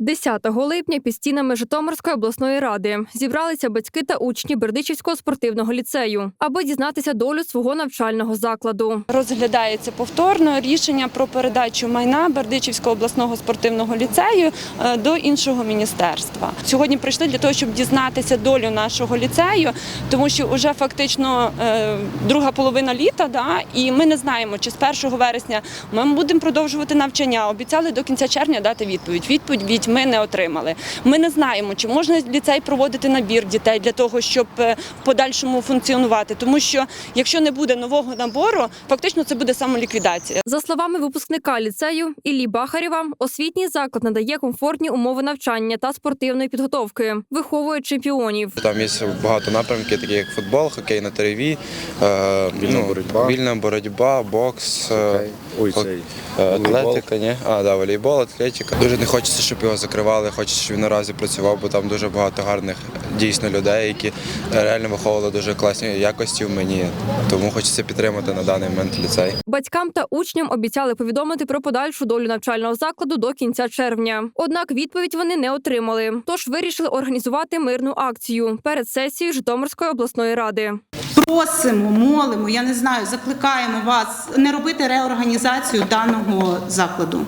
10 липня під стінами Житомирської обласної ради зібралися батьки та учні Бердичівського спортивного ліцею, аби дізнатися долю свого навчального закладу. Розглядається повторно рішення про передачу майна Бердичівського обласного спортивного ліцею е, до іншого міністерства. Сьогодні прийшли для того, щоб дізнатися долю нашого ліцею, тому що вже фактично е, друга половина літа, да, і ми не знаємо, чи з 1 вересня ми будемо продовжувати навчання. Обіцяли до кінця червня дати відповідь. Відповідь ми не отримали. Ми не знаємо, чи можна ліцей проводити набір дітей для того, щоб е, в подальшому функціонувати. Тому що якщо не буде нового набору, фактично це буде самоліквідація. За словами випускника ліцею Іллі Бахарєва, освітній заклад надає комфортні умови навчання та спортивної підготовки, виховує чемпіонів. Там є багато напрямків, такі як футбол, хокей на траві, е, Вільна боротьба. вільна боротьба, бокс, е, Ой, цей, е, волейбол. ні? А, да, волейбол, атлетика. Дуже не хочеться, щоб його закривали, щоб він наразі працював, бо там дуже багато гарних дійсно людей, які реально виховували дуже класні якості в мені. Тому хочеться підтримати на даний момент ліцей. Батькам та учням обіцяли повідомити про подальшу долю навчального закладу до кінця червня. Однак відповідь вони не отримали. Тож вирішили організувати мирну акцію перед сесією Житомирської обласної ради. Просимо, молимо, я не знаю, закликаємо вас не робити реорганізацію даного закладу.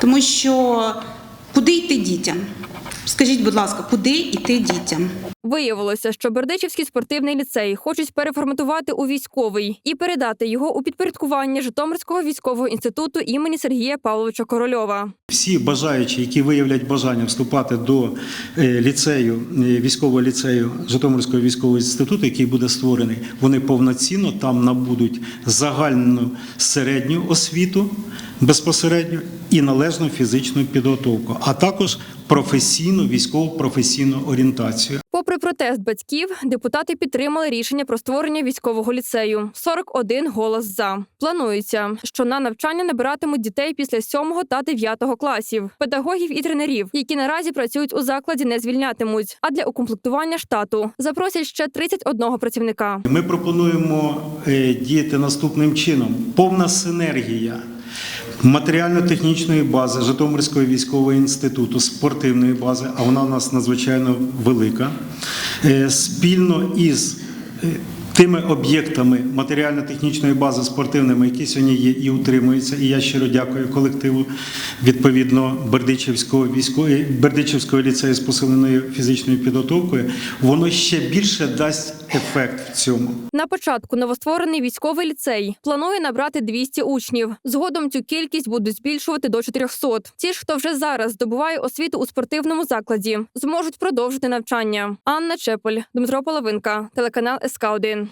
Тому що куди йти дітям? Скажіть, будь ласка, куди йти дітям? Виявилося, що Бердичівський спортивний ліцей хочуть переформатувати у військовий і передати його у підпорядкування Житомирського військового інституту імені Сергія Павловича Корольова. Всі бажаючі, які виявлять бажання вступати до е, ліцею, е, військового ліцею Житомирського військового інституту, який буде створений, вони повноцінно там набудуть загальну середню освіту безпосередньо і належну фізичну підготовку, а також професійну військово професійну орієнтацію. Попри протест батьків, депутати підтримали рішення про створення військового ліцею. 41 голос за. Планується, що на навчання набиратимуть дітей після 7 та 9 класів, педагогів і тренерів, які наразі працюють у закладі, не звільнятимуть. А для укомплектування штату запросять ще 31 працівника. Ми пропонуємо е, діяти наступним чином: повна синергія матеріально-технічної бази Житомирського військового інституту, спортивної бази, а вона у нас надзвичайно велика, е, спільно із е, Тими об'єктами матеріально-технічної бази спортивними, які сьогодні є і утримуються, і я щиро дякую колективу відповідно Бердичівського військового Бердичівського ліцею з посиленою фізичною підготовкою, воно ще більше дасть ефект в цьому. На початку новостворений військовий ліцей планує набрати 200 учнів. Згодом цю кількість будуть збільшувати до 400. Ті ж, хто вже зараз здобуває освіту у спортивному закладі, зможуть продовжити навчання. Анна Чеполь, Дмитро Половинка, телеканал СК 1